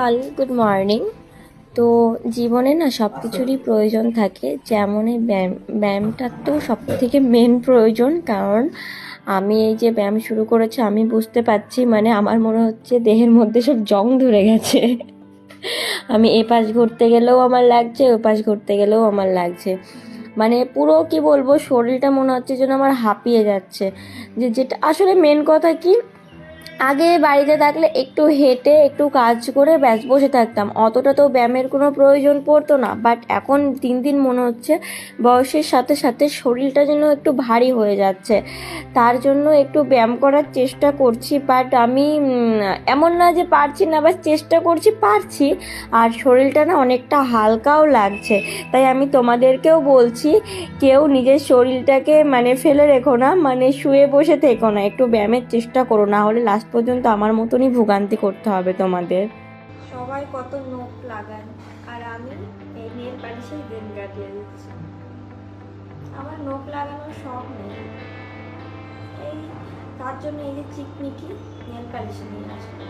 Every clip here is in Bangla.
অল গুড মর্নিং তো জীবনে না সব কিছুরই প্রয়োজন থাকে, যেমন এই ব্যায়াম, ব্যায়ামটার তো সব থেকে মেন প্রয়োজন, কারণ আমি এই যে ব্যায়াম শুরু করেছি, আমি বুঝতে পারছি মানে আমার মনে হচ্ছে দেহের মধ্যে সব জং ধরে গেছে। আমি এ পাশ ঘুরতে গেলেও আমার লাগছে ও পাশ ঘুরতে গেলেও আমার লাগছে। মানে পুরো কি বলব, শরীরটা মনে হচ্ছে যেন আমার হাঁপিয়ে যাচ্ছে। যে যেটা, আসলে মেন কথা কি আগে বাড়িতে থাকলে একটু হেঁটে, একটু কাজ করে ব্যাস বসে থাকতাম। অতটা তো ব্যায়ামের কোনো প্রয়োজন পড়তো না। বাট এখন দিন দিন মনে হচ্ছে বয়সের সাথে সাথে শরীরটা যেন একটু ভারী হয়ে যাচ্ছে। তার জন্য একটু ব্যায়াম করার চেষ্টা করছি। বাট আমি এমন না যে পারছি না বা চেষ্টা করছি, পারছি। আর শরীরটা না অনেকটা হালকাও লাগছে। তাই আমি তোমাদেরকেও বলছি, কেউ নিজের শরীরটাকে মানে ফেলে রেখো না মানে শুয়ে বসে থেকো না। একটু ব্যায়ামের চেষ্টা করো, না হলে লাস্ট পর্যন্ত আমার মতনই ভোগান্তি করতে হবে তোমাদের। সবাই কত নোখ লাগান আর আমি এই নেল পালিশে দিন কাটিয়ে দিচ্ছি। আমার নোখ লাগানোর শখ নেই। এই তার জন্য এই যে চিকমিকি নেল পালিশ নিয়ে আসবে।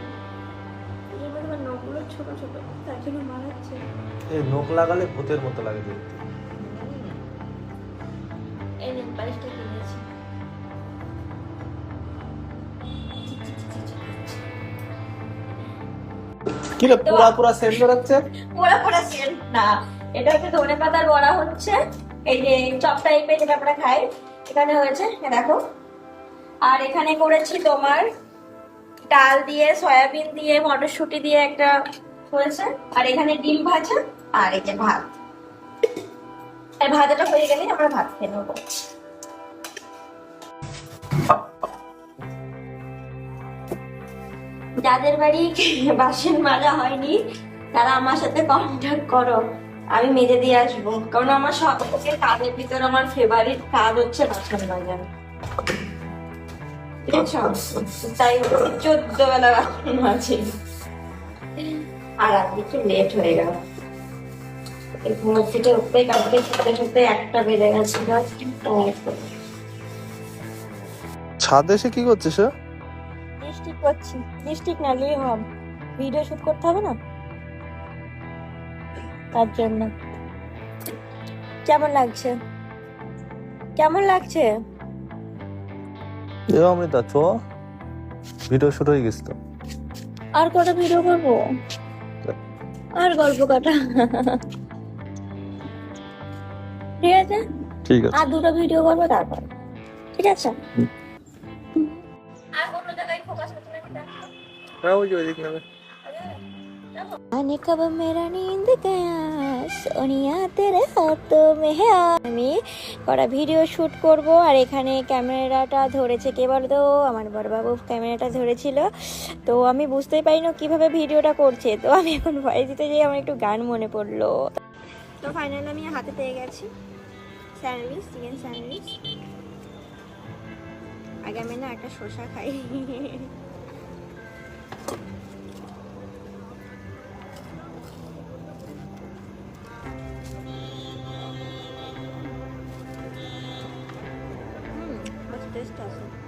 আমার নখগুলো ছোট ছোট তার জন্য মানাচ্ছে এই নখ লাগালে ভূতের মতো লাগে দেখতে। এই নেল পালিশটা কি রে পুরা পুরা সেন্ট বেরোচ্ছে পোড়া পোড়া সেন্ট না। এটা হচ্ছে ধনে পাতার বড়া হচ্ছে। এই যে চপ টাইপের যেটা আমরা খাই, এখানে হয়েছে দেখো। আর এখানে করেছি তোমার ডাল দিয়ে, সয়াবিন দিয়ে, মটরশুঁটি দিয়ে একটা হয়েছে। আর এখানে ডিম ভাজা, আর এই যে ভাত। আর ভাজাটা হয়ে গেলেই আমরা ভাত খেয়ে নেব। যাদের বাড়ি বাসন মাজা হয়নি, তারা আমার সাথে কন্ট্যাক্ট করো। আমি মেজে দিয়ে আসব। কারণ আমার সব থেকে কাজের ভিতর আমার ফেভারিট কাজ হচ্ছে বাসন মাজা? তাই চোদ্দ বেলা বাসন মাজি। আর আজকে একটু লেট হয়ে গেল। এই ঘুম উঠতে কালকে শুতে শুতে একটা বেজে গেছিল ছাদে এসে কি করছিস করছি। ডিস্ট্রিক্ট না লিয়ে হব। ভিডিও শুট করতে হবে না? তার জন্য। কেমন লাগছে? কেমন লাগছে? এ অমৃতা চ ভিডিও শুরু হয়ে গেছে তো। আর কটা ভিডিও করব? আর গল্প কটা? ঠিক আছে? ঠিক আছে। আর দুটো ভিডিও করব তারপর। ঠিক আছে? আর কোনো হ্যাঁ ওই যে ওই দিক নেবে आने कब मेरा नींद गया सोनिया तेरे हाथों में है আমি করা ভিডিও শুট করব আর এখানে ক্যামেরাটা ধরেছে কে বলতো আমার বড়বাবু ক্যামেরাটা ধরেছিল তো আমি বুঝতেই পারি না কিভাবে ভিডিওটা করছে তো আমি এখন ভয়েস দিতে যাই আমার একটু গান মনে পড়লো তো ফাইনাল আমি হাতে পেয়ে গেছি স্যান্ডউইচ চিকেন স্যান্ডউইচ আগে আমি না একটা শসা খাই esto.